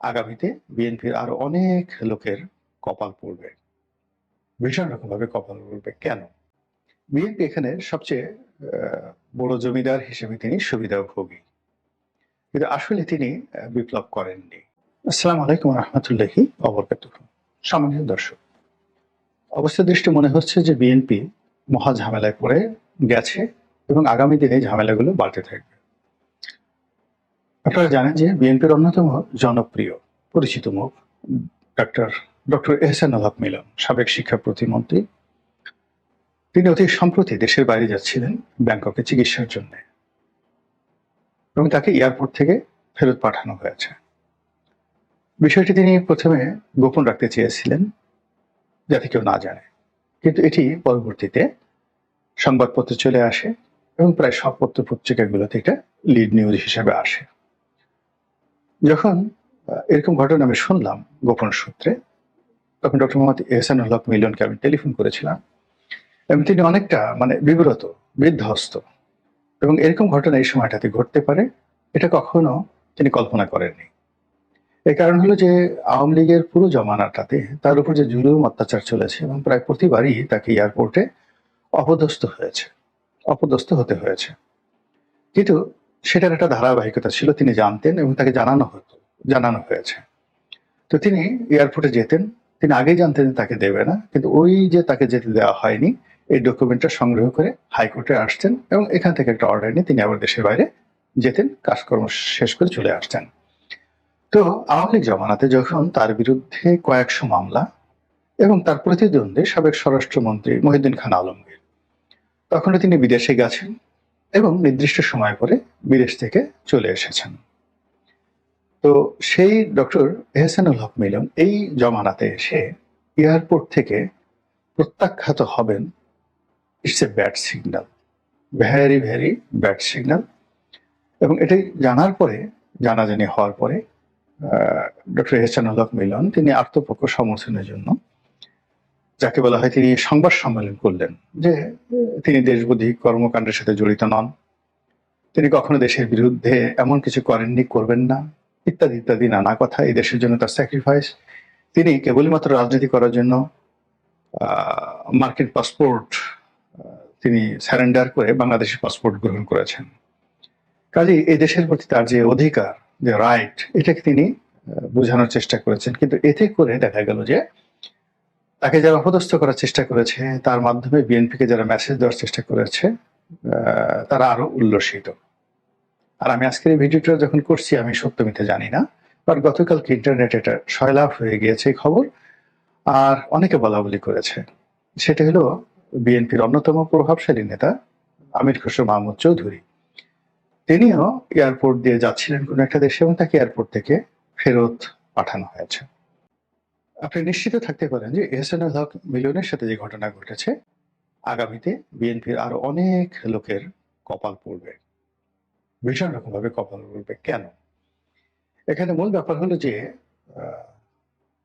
আগামীতে বিএনপির আরও অনেক লোকের কপাল পড়বে। ভীষণ রকমভাবে কপাল পড়বে। কেন? বিএনপি এখানে সবচেয়ে বড় জমিদার হিসেবে তিনি সুবিধা সুবিধাভোগী। কিন্তু আসলে তিনি বিপ্লব করেননি। আসসালাম আলাইকুম রহমতুল্লাহি অবরকাত সামান্য দর্শক, অবস্থা দৃষ্টি মনে হচ্ছে যে বিএনপি মহা ঝামেলায় পড়ে গেছে এবং আগামী দিনে ঝামেলাগুলো বাড়তে থাকবে। আপনারা জানেন যে বিএনপির অন্যতম জনপ্রিয়, পরিচিত মুখ ডক্টর ডক্টর এহসানুল হক মিলন, সাবেক শিক্ষা প্রতিমন্ত্রী। তিনি অতি সম্প্রতি দেশের বাইরে যাচ্ছিলেন ব্যাংককে চিকিৎসার জন্য। এবং তাকে এয়ারপোর্ট থেকে ফেরত পাঠানো হয়েছে। বিষয়টি তিনি প্রথমে গোপন রাখতে চেয়েছিলেন, যাতে কেউ না জানে। কিন্তু এটি পরবর্তীতে সংবাদপত্রে চলে আসে এবং প্রায় সব পত্র পত্রিকাগুলোতে এটা লিড নিউজ হিসেবে আসে। যখন এরকম ঘটনা আমি শুনলাম গোপন সূত্রে, তখন ডক্টর মোহাম্মদ এহসানুল হক মিলনকে আমি টেলিফোন করেছিলাম, এবং তিনি অনেকটা মানে বিব্রত, বিধ্বস্ত, এবং এরকম ঘটনা এই সময়টাতে ঘটতে পারে, এটা কখনো তিনি কল্পনা করেননি। এই কারণ হলো যে, আওয়ামী লীগের পুরো জমানাটাতে তার উপর যে জুলুম, অত্যাচার চলেছে, এবং প্রায় প্রতিবারই তাকে এয়ারপোর্টে অপদস্থ হয়েছে, অপদস্থ হতে হয়েছে। কিন্তু সেটার একটা ধারাবাহিকতা ছিল, তিনি জানতেন এবং তাকে জানানো হতো, জানানো হয়েছে। তো তিনি এয়ারপোর্টে যেতেন, তিনি আগেই জানতেন তাকে দেবে না, কিন্তু ওই যে তাকে যেতে দেওয়া হয়নি, এই ডকুমেন্টটা সংগ্রহ করে হাইকোর্টে আসতেন এবং এখান থেকে একটা অর্ডার নিয়ে তিনি আবার দেশের বাইরে যেতেন, কাজকর্ম শেষ করে চলে আসতেন তো আওয়ামী লীগ জমানাতে যখন তার বিরুদ্ধে কয়েকশো মামলা এবং তার প্রতিদ্বন্দ্বী সাবেক স্বরাষ্ট্রমন্ত্রী মহিউদ্দিন খান আলমগীর, তখনও তিনি বিদেশে গেছেন এবং নির্দিষ্ট সময় পরে বিদেশ থেকে চলে এসেছেন। তো সেই ডক্টর এহসানুল হক মিলন এই জমানাতে এসে এয়ারপোর্ট থেকে প্রত্যাখ্যাত হবেন। It's a bad signal very very bad signal. এবং এটাই জানার পরে, জানাজানি হওয়ার পরে ডক্টর এহসানুল হক মিলন তিনি আত্মপক্ষ সমর্থনের জন্য যাকে বলা হয় তিনি সংবাদ সম্মেলন করলেন, যে তিনি দেশবোধী কর্মকাণ্ডের সাথে জড়িত নন। তিনি কখনো দেশের বিরুদ্ধে এমন কিছু করেননি, করবেন না, ইত্যাদি ইত্যাদি, নানা কথা, এই দেশের জন্য তার স্যাক্রিফাইস তিনি কেবলমাত্র রাজনীতি করার জন্য মার্কিন পাসপোর্ট তিনি স্যারেন্ডার করে বাংলাদেশি পাসপোর্ট গ্রহণ করেছেন। কাজে এই দেশের প্রতি তার যে অধিকার, যে রাইট এটাকে তিনি বোঝানোর চেষ্টা করেছেন। কিন্তু এতে করে দেখা গেল যে তাকে যারা অপদস্থ করার চেষ্টা করেছে, তার মাধ্যমে বিএনপিকে যারা মেসেজ দেওয়ার চেষ্টা করেছে তারা আরও উল্লসিত। আর আমি আজকের এই ভিডিওটা যখন করছি, আমি সত্য মিথ্যে জানি না বাট গতকালকে ইন্টারনেট এটা সয়লাভ হয়ে গিয়েছে এই খবর, আর অনেকে বলা বলি করেছে। সেটা হলো বিএনপির অন্যতম প্রভাবশালী নেতা আমির খসরু মাহমুদ চৌধুরী। তিনিও এয়ারপোর্ট দিয়ে যাচ্ছিলেন কোনো একটা দেশে এবং তাকে এয়ারপোর্ট থেকে ফেরত পাঠানো হয়েছে। আপনি নিশ্চিত থাকতে পারেন যে এহসানুল হক মিলনের সাথে যে ঘটনা ঘটেছে, আগামীতে বিএনপির আরও অনেক লোকের কপাল পড়বে। ভীষণ রকম ভাবে কপাল পড়বে। কেন? এখানে মূল ব্যাপার হলো যে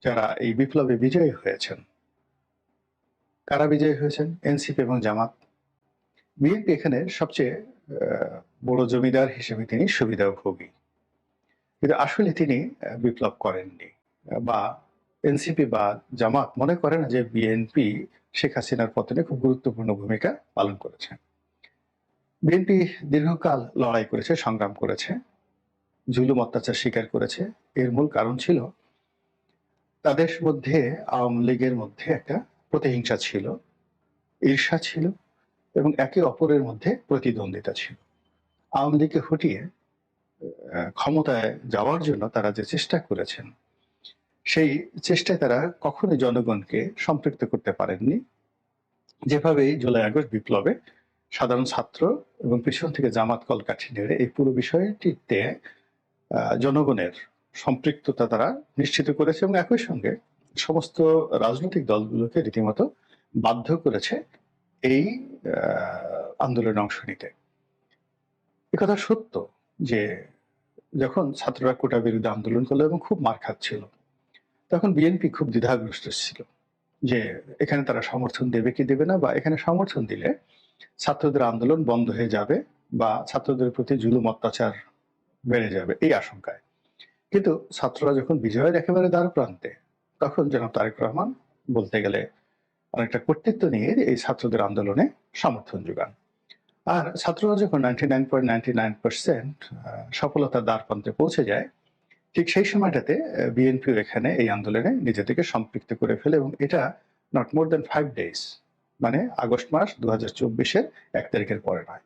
যারা এই বিপ্লবে বিজয়ী হয়েছেন, কারা বিজয়ী হয়েছেন? এনসিপি এবং জামাত। বিএনপি এখানে সবচেয়ে বড় জমিদার হিসেবে তিনি সুবিধাভোগী। কিন্তু আসলে তিনি বিপ্লব করেননি, বা এনসিপি বা জামাত মনে করে না যে বিএনপি শেখ হাসিনার পতনে খুব গুরুত্বপূর্ণ ভূমিকা পালন করেছে? বিএনপি দীর্ঘকাল লড়াই করেছে, সংগ্রাম করেছে, জুলুম অত্যাচার স্বীকার করেছে। এর মূল কারণ ছিল তাদের মধ্যে, আওয়ামী লীগের মধ্যে একটা প্রতিহিংসা ছিল, ঈর্ষা ছিল এবং একে অপরের মধ্যে প্রতিদ্বন্দ্বিতা ছিল। আওয়ামী লীগকে হটিয়ে ক্ষমতায় যাওয়ার জন্য তারা যে চেষ্টা করেছেন সেই চেষ্টায় তারা কখনোই জনগণকে সম্পৃক্ত করতে পারেননি। যেভাবে জুলাই আগস্ট বিপ্লবে সাধারণ ছাত্র এবং পিছন থেকে জামাত কলকাঠি নেড়ে এই পুরো বিষয়টিতে জনগণের সম্পৃক্ততা তারা নিশ্চিত করেছে এবং একই সঙ্গে সমস্ত রাজনৈতিক দলগুলোকে রীতিমতো বাধ্য করেছে এই আন্দোলনে অংশ নিতে। কথা সত্য যে যখন ছাত্ররা কোটা বিরুদ্ধে আন্দোলন করল এবং খুব মার খাচ্ছিল তখন বিএনপি খুব দ্বিধাগ্রস্ত ছিল যে এখানে তারা সমর্থন দেবে কি দেবে না বা এখানে সমর্থন দিলে ছাত্রদের আন্দোলন বন্ধ হয়ে যাবে বা ছাত্রদের প্রতি জুলুম, অত্যাচার বেড়ে যাবে এই আশঙ্কায়। কিন্তু ছাত্ররা যখন বিজয়ের একেবারে দ্বার প্রান্তে, তখন জনাব তারেক রহমান বলতে গেলে অনেকটা কর্তৃত্ব নিয়ে এই ছাত্রদের আন্দোলনে সমর্থন যোগান। আর ছাত্ররা যখন ninety nine point ninety nine percent সফলতার দ্বার প্রান্তে পৌঁছে যায় ঠিক সেই সময়টাতে বিএনপিও এখানে এই আন্দোলনে নিজেদেরকে সম্পৃক্ত করে ফেলে এবং এটা not more than five days মানে আগস্ট মাস দু হাজার চব্বিশের এক তারিখের পরে নয়।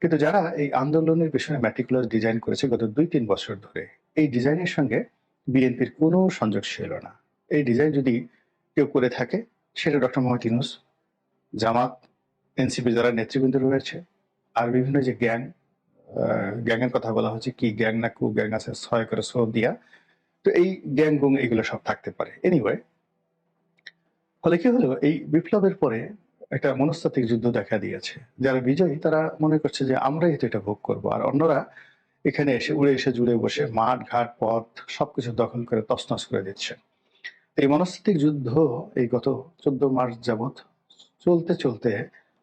কিন্তু যারা এই আন্দোলনের পেছনে ম্যাটিকুলার ডিজাইন করেছে গত দুই তিন বছর ধরে, এই ডিজাইনের সঙ্গে বিএনপির কোনো সংযোগ ছিল না। এই ডিজাইন যদি কেউ করে থাকে, সেটা ডক্টর মোহাম্মদ ইউনুস, জামাত এনসিপি যারা নেতৃবৃন্দ রয়েছে, আর বিভিন্ন যে গ্যাং গ্যাংয়ের কথা বলা হচ্ছে কি গ্যাং না কু গ্যাং আছে, ছয় করে সো দিয়া। তো এই গ্যাং, গুং এগুলো সব থাকতে পারে। এনিওয়ে ফলে কি হলো? এই বিপ্লবের পরে একটা মনস্তাত্ত্বিক যুদ্ধ দেখা দিয়েছে, যারা বিজয়ী, তারা মনে করছে যে আমরাই তো এটা ভোগ করব। আর অন্যরা এখানে এসে উড়ে এসে জুড়ে বসে মাঠ, ঘাট, পথ সবকিছু দখল করে তছনছ করে দিচ্ছে। এই মনস্তাত্ত্বিক যুদ্ধ এই গত চোদ্দ মাস যাবৎ চলতে চলতে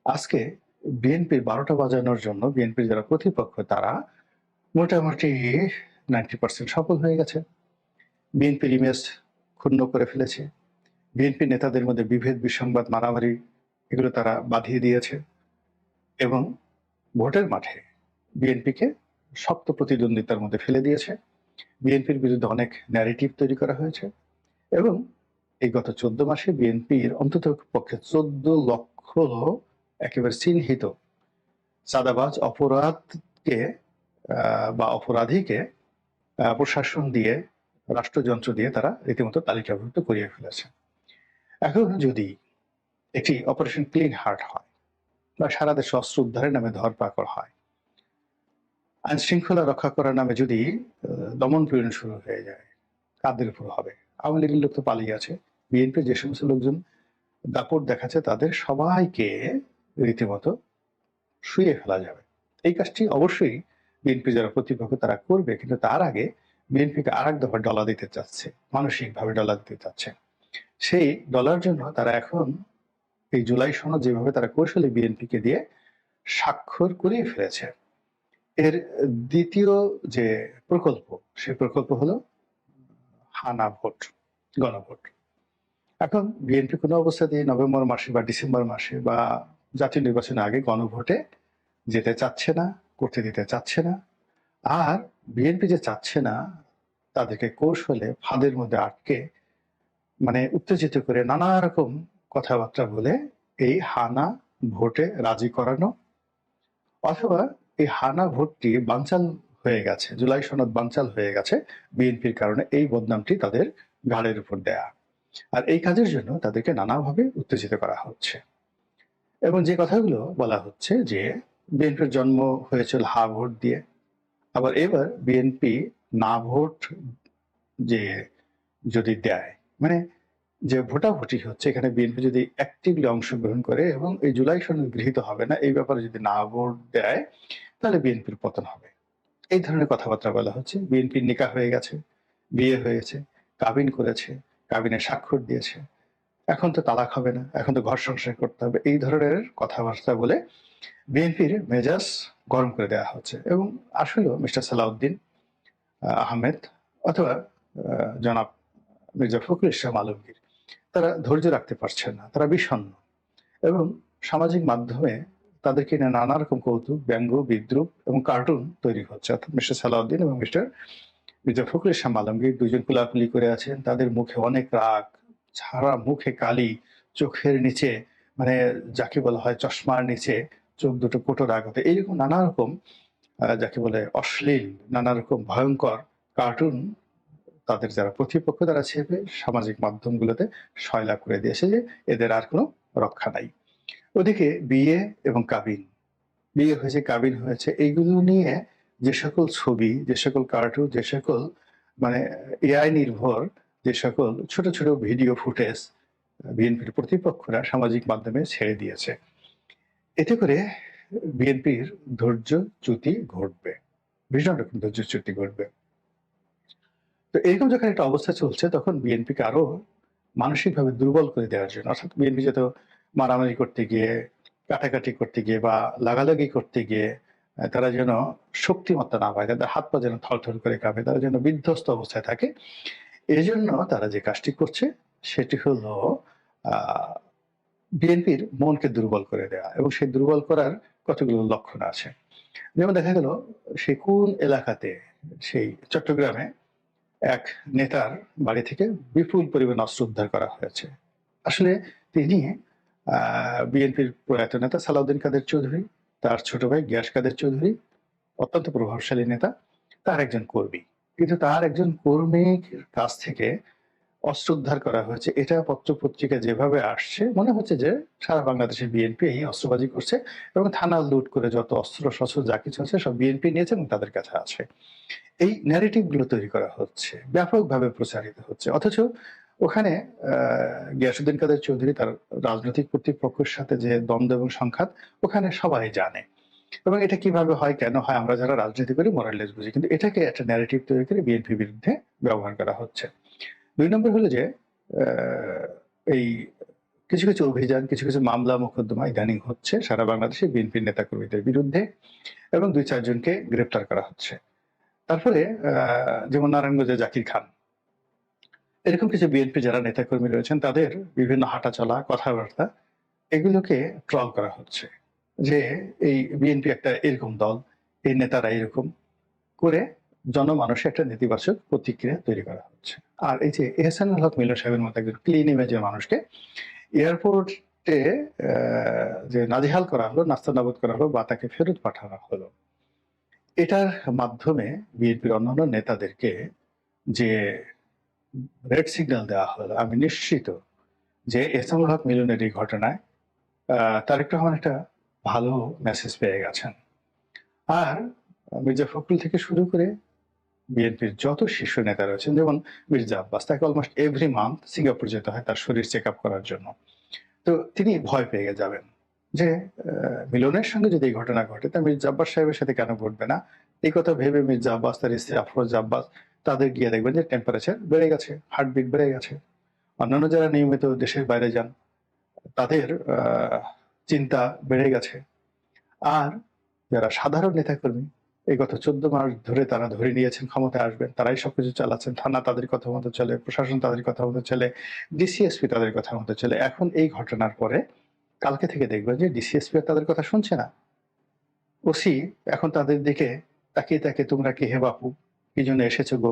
আজকে বিএনপির বারোটা বাজানোর জন্য বিএনপির যারা প্রতিপক্ষ, তারা মোটামুটি নাইনটি পার্সেন্ট সফল হয়ে গেছে। বিএনপির ইমেজ ক্ষুণ্ণ করে ফেলেছে। বিএনপি নেতাদের মধ্যে বিভেদ, বিসংবাদ, মারামারি, এগুলো তারা বাঁধিয়ে দিয়েছে এবং ভোটের মাঠে বিএনপিকে শক্ত প্রতিদ্বন্দ্বিতার মধ্যে ফেলে দিয়েছে। বিএনপির বিরুদ্ধে অনেক ন্যারেটিভ তৈরি করা হয়েছে এবং এই গত চোদ্দ মাসে বিএনপির অন্তত পক্ষে চোদ্দ লক্ষ একেবারে চিহ্নিত। চাঁদাবাজ অপরাধকে বা অপরাধীকে প্রশাসন দিয়ে, রাষ্ট্রযন্ত্র দিয়ে তারা রীতিমতো তালিকাভুক্ত করিয়ে ফেলেছে। এখন যদি একটি অপারেশন ক্লিন হার্ট হয় বা সারা দেশে অস্ত্র উদ্ধারের নামে ধরপাকড় হয়, আইন শৃঙ্খলা রক্ষা করার নামে যদি দমন পীড়ন শুরু হয়ে যায়, কাদের উপর হবে? আওয়ামী লীগের লোক তো পালিয়ে আছে। বিএনপি যে সমস্ত লোকজন দাপট দেখাচ্ছে, তাদের সবাইকে রীতিমতো শুয়ে ফেলা যাবে। এই কাজটি অবশ্যই বিএনপি যারা প্রতিপক্ষ তারা করবে, কিন্তু তার আগে বিএনপিকে আর এক দফা ডলা দিতে চাচ্ছে, মানসিকভাবে ডলা দিতে চাচ্ছে। সেই ডলার জন্য তারা এখন এই জুলাই সনদ যেভাবে তারা কৌশলে বিএনপিকে দিয়ে স্বাক্ষর করিয়ে ফেলেছে, এর দ্বিতীয় যে প্রকল্প, সেই প্রকল্প হলো হানা ভোট, গণভোট। এখন বিএনপি কোনো অবস্থাতেই নভেম্বর মাসে বা ডিসেম্বর মাসে বা জাতীয় নির্বাচনের আগে গণভোটে যেতে চাচ্ছে না, করতে দিতে চাচ্ছে না, আর বিএনপি যে চাচ্ছে না, তাদেরকে কৌশলে ফাঁদের মধ্যে আটকে মানে উত্তেজিত করে নানা রকম কথাবার্তা বলে এই হানা ভোটে রাজি করানো, অথবা এই হানা ভোটটি বানচাল হয়ে গেছে, জুলাই সনদ বানচাল হয়ে গেছে বিএনপির কারণে এই বদনামটি তাদের ঘাড়ের উপর দেয়া। আর এই কাজের জন্য তাদেরকে নানাভাবে উত্তেজিত করা হচ্ছে। এবং যে কথাগুলো বলা হচ্ছে যে বিএনপির জন্ম হয়েছিল হা ভোট দিয়ে, আবার এবার বিএনপি না ভোট যে যদি দেয় মানে যে ভোটাভুটি হচ্ছে, এখানে বিএনপি যদি অ্যাক্টিভলি অংশগ্রহণ করে এবং এই জুলাই সনদ গৃহীত হবে না, এই ব্যাপারে যদি না ভোট দেয়, তাহলে বিএনপির পতন হবে। এই ধরনের কথাবার্তা বলা হচ্ছে। বিএনপির নিকা হয়ে গেছে, বিয়ে হয়েছে, কাবিন করেছে কাবিনে স্বাক্ষর দিয়েছে। এখন তো তালাক হবে না, এখন তো ঘর সংসার করতে হবে, এই ধরনের কথাবার্তা বলে বিএনপির মেজাজ গরম করে দেওয়া হচ্ছে। এবং আসলেও মিস্টার সালাউদ্দিন আহমেদ অথবা জনাব মির্জা ফখরুল ইসলাম আলমগীর, তারা ধৈর্য রাখতে পারছেন না, তারা বিষণ্ণ। এবং সামাজিক মাধ্যমে তাদেরকে নিয়ে নানা রকম কৌতুক, ব্যঙ্গ, বিদ্রুপ এবং কার্টুন তৈরি হচ্ছে। অর্থাৎ মিস্টার সালাউদ্দিন এবং মিস্টার মির্জা ফখরুল ইসলাম আলমগীর দুজন কুলাকুলি করে আছেন, তাদের মুখে অনেক রাগ সারা মুখে কালি, চোখের নিচে মানে যাকে বলা হয় চশমার নিচে, চোখ দুটো কোটো রাগ হতে এইরকম নানা রকম যাকে বলে অশ্লীল, নানা রকম ভয়ঙ্কর কার্টুন তাদের যারা প্রতিপক্ষ, তারা ছেপে সামাজিক মাধ্যমগুলোতে সয়লা করে দিয়েছে যে এদের আর কোনো রক্ষা নাই। ওদিকে বিয়ে এবং কাবিন। বিয়ে হয়েছে, কাবিন হয়েছে, এইগুলো নিয়ে যে সকল ছবি, যে সকল কার্টুন, যে সকল মানে এআই নির্ভর যে সকল ছোট ছোট ভিডিও ফুটেজ বিএনপির প্রতিপক্ষরা সামাজিক মাধ্যমে ছেড়ে দিয়েছে। এতে করে বিএনপির ধৈর্য চ্যুতি ঘটবে। ভীষণ রকম ধৈর্য চ্যুতি ঘটবে। তো এরকম যখন একটা অবস্থা চলছে, তখন বিএনপিকে আরও মানসিকভাবে দুর্বল করে দেওয়ার জন্য, অর্থাৎ বিএনপি যত মারামারি করতে গিয়ে, কাটাকাটি করতে গিয়ে বা লাগালাগি করতে গিয়ে তারা যেন শক্তিমত্তা না পায়, তাদের হাত পা যেন থরথর করে কাঁপে, তারা যেন বিধ্বস্ত অবস্থায় থাকে এই জন্য তারা যে কাজটি করছে, সেটি হলো বিএনপির মনকে দুর্বল করে দেওয়া এবং সেই দুর্বল করার কতগুলো লক্ষণ আছে। যেমন দেখা গেল, সে কোন এলাকাতে, সেই চট্টগ্রামে এক নেতার বাড়ি থেকে বিপুল পরিমাণ অস্ত্র উদ্ধার করা হয়েছে। আসলে তিনি বিএনপির প্রয়াত নেতা সালাউদ্দিন কাদের চৌধুরী, তার ছোট ভাই গিয়াস কাদের চৌধুরী, অত্যন্ত প্রভাবশালী নেতা, তার একজন কর্মী। কিন্তু তার একজন কর্মীর কাছ থেকে অস্ত্র উদ্ধার করা হয়েছে। এটা পত্র পত্রিকা যেভাবে আসছে মনে হচ্ছে যে সারা বাংলাদেশে বিএনপি এই অস্ত্রবাজি করছে এবং থানা লুট করে যত অস্ত্র শস্ত্র যা কিছু আছে সব বিএনপি নিয়েছে এবং তাদের কাছে আছে। এই ন্যারেটিভগুলো তৈরি করা হচ্ছে ব্যাপকভাবে প্রচারিত হচ্ছে। অথচ ওখানে আহ, গিয়াসুদ্দিন কাদের চৌধুরী তার রাজনৈতিক কর্তৃপক্ষের সাথে যে দ্বন্দ্ব এবং সংঘাত ওখানে সবাই জানে। এবং এটা কীভাবে হয়, কেন হয়, আমরা যারা রাজনীতি করি মোরালেস বুঝি। কিন্তু এটাকে একটা ন্যারেটিভ তৈরি করে বিএনপি বিরুদ্ধে ব্যবহার করা হচ্ছে। দুই নম্বর হলো যে এই কিছু কিছু অভিযান, কিছু কিছু মামলা, মোকদ্দমা ইদানিং হচ্ছে সারা বাংলাদেশে বিএনপির নেতাকর্মীদের বিরুদ্ধে এবং দুই চারজনকে গ্রেপ্তার করা হচ্ছে। তারপরে যেমন নারায়ণগঞ্জে জাকির খান। এরকম কিছু বিএনপি যারা নেতাকর্মী রয়েছেন, তাদের বিভিন্ন হাঁটাচলা, কথাবার্তা, এগুলোকে ট্রল করা হচ্ছে। যে এই বিএনপি একটা এরকম দল, এই নেতারা এরকম করে জনমানুষে একটা নেতিবাচক প্রতিক্রিয়া তৈরি করা হচ্ছে। আর এই যে এহসানুল হক মিলন সাহেবের মতো একজন ক্লিন ইমেজের মানুষকে এয়ারপোর্টে যে নাজেহাল করা হলো, নাস্তানাবুদ করা হলো বা তাকে ফেরত পাঠানো হলো, এটার মাধ্যমে বিএনপির অন্যান্য নেতাদেরকে যে রেড সিগন্যাল দেওয়া হলো, আমি নিশ্চিত যে এহসানুল হক মিলনের এই ঘটনায় তারেক রহমান একটা ভালো মেসেজ পেয়ে গেছেন। আর মির্জা ফখরুল থেকে শুরু করে বিএনপির যত শীর্ষ নেতা রয়েছেন, যেমন মির্জা আব্বাস, তাকে অলমোস্ট এভরি মান্থ সিঙ্গাপুর যেতে হয় তার শরীর চেক আপ করার জন্য। তো তিনি ভয় পেয়ে যাবেন যে মিলনের সঙ্গে যদি এই ঘটনা ঘটে, তা মির্জা আব্বাস সাহেবের সাথে কেন ঘটবে না? এই কথা ভেবে মির্জা আব্বাস, তার স্ত্রী আফরোজ আব্বাস, তাদের গিয়ে দেখবেন যে টেম্পারেচার বেড়ে গেছে হার্টবিট বেড়ে গেছে। অন্যান্য যারা নিয়মিত দেশের বাইরে যান, তাদের চিন্তা বেড়ে গেছে। আর যারা সাধারণ নেতাকর্মী, এই গত চোদ্দ মাস ধরে তারা ধরে নিয়েছেন, ক্ষমতায় আসবেন, তারাই সবকিছু চালাচ্ছেন, থানা তাদের কথা মতো চলে, প্রশাসন তাদের কথা মতো চলে ডিসিএসপি তাদের কথা মতো চলে। এখন এই ঘটনার পরে কালকে থেকে দেখবেন যে ডিসিএসপি তাদের কথা শুনছে না। ওসি এখন তাদের দিকে তাকিয়ে তাকিয়ে, তোমরা কি হে বাপু, কি জন্য এসেছ গো?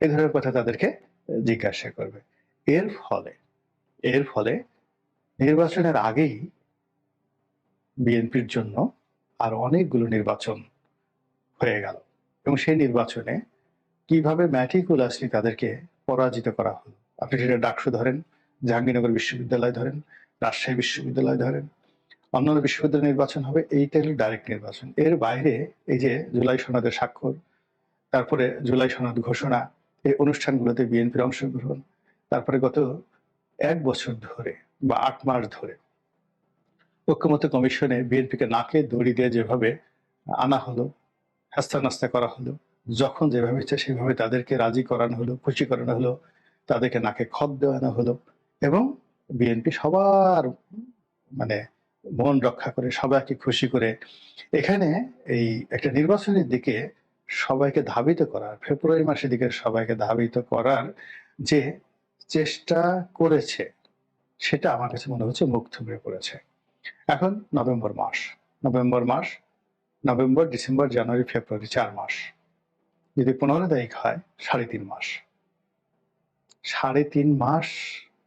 এ ধরনের কথা তাদেরকে জিজ্ঞাসা করবে। এর ফলে এর ফলে নির্বাচনের আগেই বিএনপির জন্য আর অনেকগুলো নির্বাচন হয়ে গেল। এবং সেই নির্বাচনে কীভাবে ম্যাটিকুলাসলি তাদেরকে পরাজিত করা হলো? আপনি সেটা ডাকসু ধরেন, জাহাঙ্গীরনগর বিশ্ববিদ্যালয় ধরেন, রাজশাহী বিশ্ববিদ্যালয় ধরেন অন্যান্য বিশ্ববিদ্যালয় নির্বাচন হবে, এইটা হলো ডাইরেক্ট নির্বাচন। এর বাইরে এই যে জুলাই সনদের স্বাক্ষর, তারপরে জুলাই সনদ ঘোষণা, এই অনুষ্ঠানগুলোতে বিএনপির অংশগ্রহণ, তারপরে গত এক বছর ধরে বা আট মাস ধরে ঐক্যমত্য কমিশনে বিএনপিকে নাকে দড়ি দিয়ে যেভাবে আনা হলো হাস্তা নাস্তা করা হলো, যখন যেভাবে ইচ্ছে সেভাবে তাদেরকে রাজি করানো হলো, খুশি করানো হলো, তাদেরকে নাকে খত দেওয়ানো হলো এবং বিএনপি সবার মানে মন রক্ষা করে, সবাইকে খুশি করে এখানে এই একটা নির্বাচনের দিকে সবাইকে ধাবিত করার, ফেব্রুয়ারি মাসের দিকে সবাইকে ধাবিত করার যে চেষ্টা করেছে, সেটা আমার কাছে মনে হচ্ছে মুখ থুবড়ে পড়েছে। এখন নভেম্বর মাস। নভেম্বর মাস, নভেম্বর, ডিসেম্বর, জানুয়ারি, ফেব্রুয়ারি, চার মাস। যদি পনেরো তারিখ হয়, সাড়ে তিন মাস। সাড়ে তিন মাস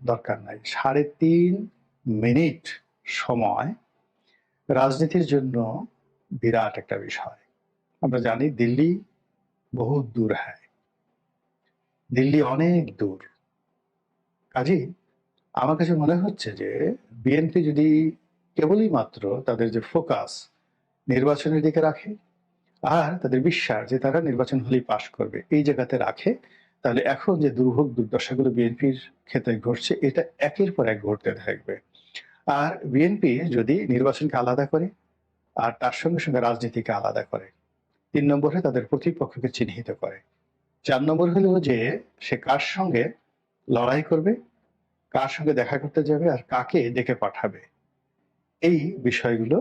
দরকার নাই। সাড়ে তিন মিনিট সময় রাজনীতির জন্য বিরাট একটা বিষয়। আমরা জানি দিল্লি বহু দূর হ্যায়। দিল্লি অনেক দূর। কাজেই আমার কাছে মনে হচ্ছে যে, বিএনপি যদি কেবলই মাত্র তাদের যে ফোকাস নির্বাচনের দিকে রাখে আর তাদের বিশ্বাস যে তারা নির্বাচন হলেই পাশ করবে, এই জায়গাতে রাখে। তাহলে এখন যে দুর্ভোগ দুর্দশাগুলো বিএনপির ক্ষেত্রে ঘটছে, এটা একের পর এক ঘটতে থাকবে। আর বিএনপি যদি নির্বাচনকে আলাদা করে, আর তার সঙ্গে সঙ্গে রাজনীতিকে আলাদা করে, তিন নম্বরে তাদের প্রতিপক্ষকে চিহ্নিত করে। চার নম্বর হলো যে, সে কার সঙ্গে লড়াই করবে, কার সঙ্গে দেখা করতে যাবে, আর কাকে ডেকে পাঠাবে। এই বিষয়গুলো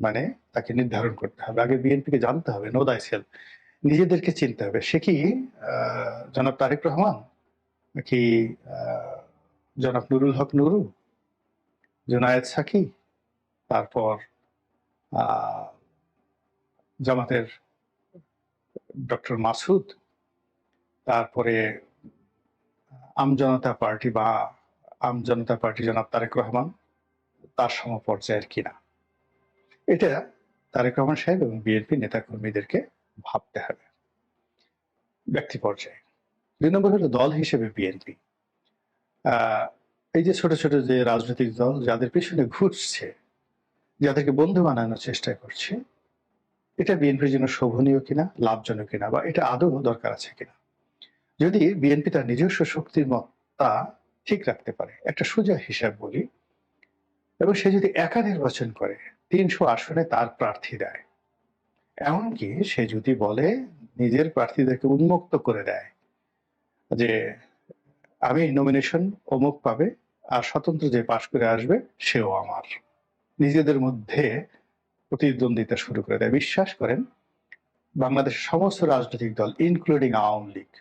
মানে তাকে নির্ধারণ করতে হবে। আগে বিএনপিকে জানতে হবে নো দাই সেল নিজেদেরকে চিনতে হবে। সে কি জনাব তারেক রহমান? নাকি জনাব নুরুল হক নুরু? জুনায়েদ সাকি? তারপর জামাতের ডক্টর মাসুদ? তারপরে আমজনতা পার্টি বা আমজনতা পার্টি জনাব তারেক রহমান? তার সমপর্যায়ের কিনা এটা তারেক রহমান সাহেব এবং বিএনপি নেতাকর্মীদেরকে ভাবতে হবে। ব্যক্তি পর্যায়ে। দুই নম্বর হলো দল হিসেবে বিএনপি। এই যে ছোট ছোট যে রাজনৈতিক দল যাদের পেছনে ঘুরছে, যাদেরকে বন্ধু বানানোর চেষ্টা করছে, এটা বিএনপির জন্য শোভনীয় কিনা, লাভজনক কিনা বা এটা আদৌ দরকার আছে কিনা? যদি বিএনপি তার নিজস্ব শক্তির মত্তা ঠিক রাখতে পারে, একটা সোজা হিসাব বলি এবং সে যদি একা নির্বাচন করে, তিনশো আসনে তার প্রার্থী দেয়। এমনকি সে যদি বলে, নিজের প্রার্থীদেরকে উন্মুক্ত করে দেয় যে, আমি নমিনেশন অমুক পাবে আর স্বতন্ত্র যে পাশ করে আসবে, সেও আমার। নিজেদের মধ্যে প্রতিদ্বন্দ্বিতা শুরু করে দেয়। বিশ্বাস করেন, বাংলাদেশের সমস্ত রাজনৈতিক দল ইনক্লুডিং আওয়ামী লীগ,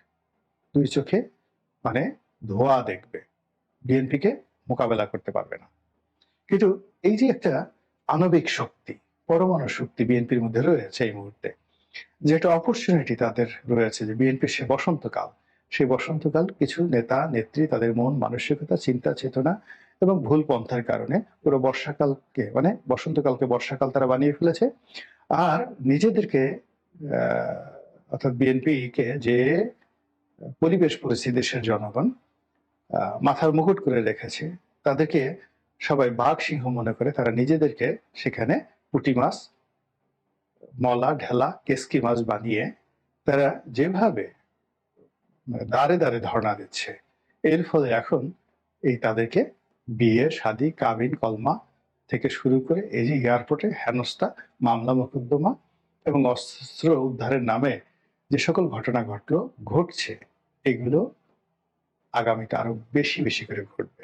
দুই চোখে মানে ধোয়া দেখবে। বিএনপিকে মোকাবেলা করতে পারবে না। কিন্তু এই যে একটা আণবিক শক্তি, পরমাণু শক্তি বিএনপির মধ্যে রয়েছে এই মুহূর্তে, যে একটা অপরচুনিটি তাদের রয়েছে, যে বিএনপির সে বসন্তকাল, সেই বসন্তকাল কিছু নেতা, নেত্রী তাদের মন, মানসিকতা, চিন্তা, চেতনা এবং ভুল পন্থার কারণে পুরো বর্ষাকালকে মানে বসন্তকালকে বর্ষাকাল তারা বানিয়ে ফেলেছে। আর নিজেদেরকে অর্থাৎ বিএনপি কে যে পরিবেশ পরিস্থিতি দেশের জনগণ মাথার মুকুট করে রেখেছে, তাদেরকে সবাই বাঘ সিংহ মনে করে, তারা নিজেদেরকে সেখানে পুঁটি মাছ, মলা, ঢেলা, কেসকি মাছ বানিয়ে তারা যেভাবে দাঁড়ে দাঁড়ে ধর্ণা দিচ্ছে। এর ফলে এখন এই তাদেরকে বিয়ে, শাদি, কাবিন, কলমা থেকে শুরু করে এই যে এয়ারপোর্টে হেনস্থা, মামলা মোকদ্দমা এবং অস্ত্র উদ্ধারের নামে যে সকল ঘটনা ঘটলো, ঘটছে, এগুলো আগামীতে আরও বেশি বেশি করে ঘটবে।